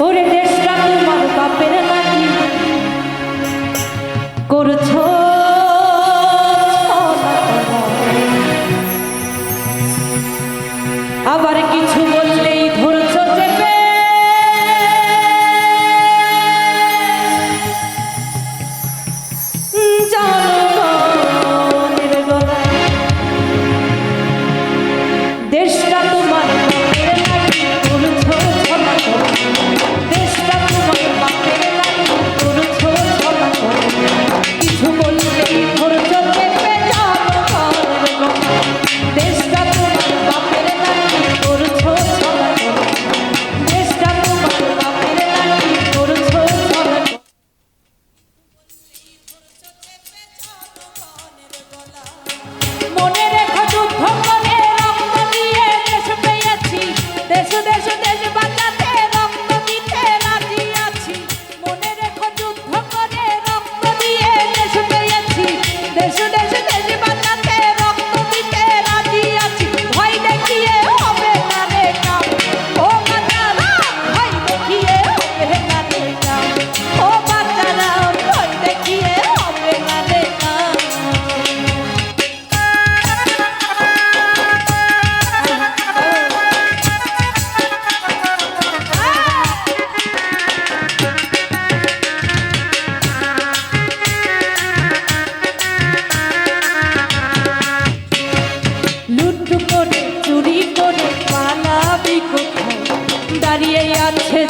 ওরে দেশটা তোমার বাপের নাকি? করছ một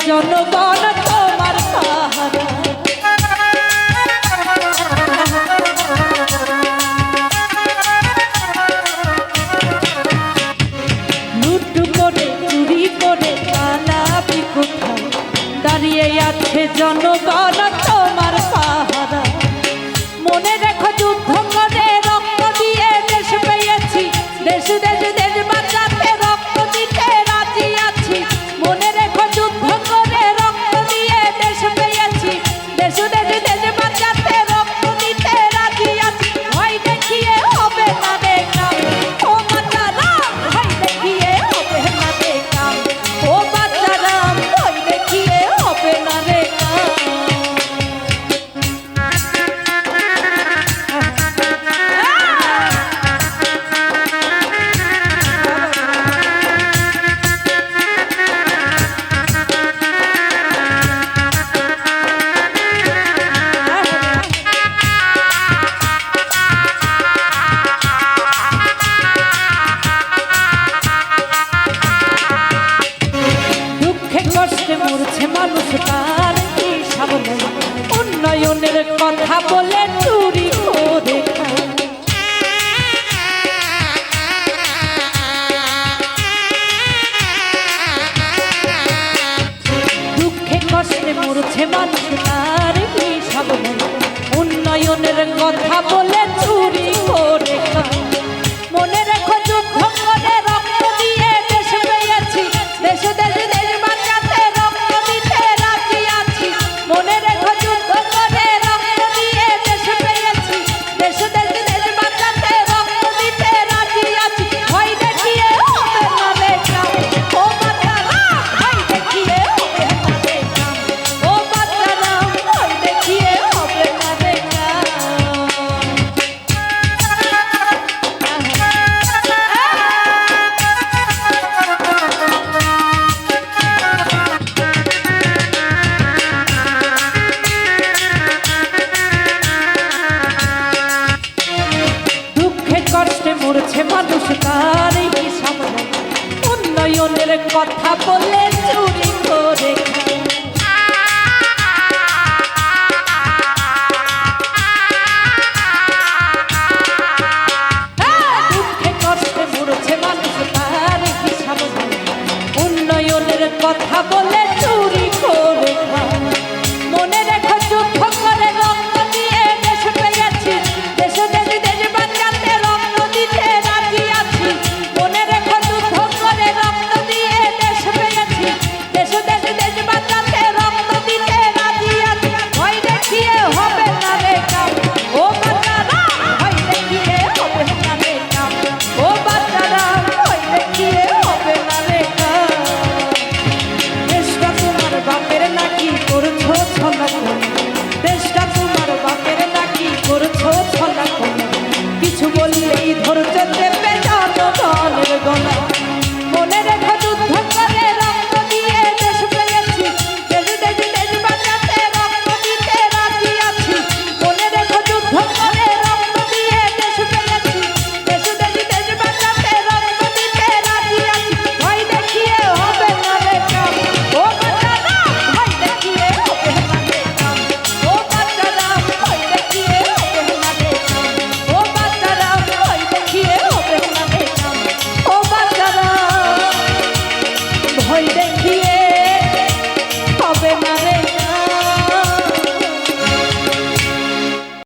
জনগণ তোমার পাহারা। লুটু করে, চুরি দাঁড়িয়ে আছে জনগণ তোমার পাহারা। মনে দেখো যুদ্ধ করে রক্ত দিয়ে দেশ পেয়েছি। দেশ করছে মানুষ তার হিসাব উন্নয়নের কথা বল মনের কথা বলে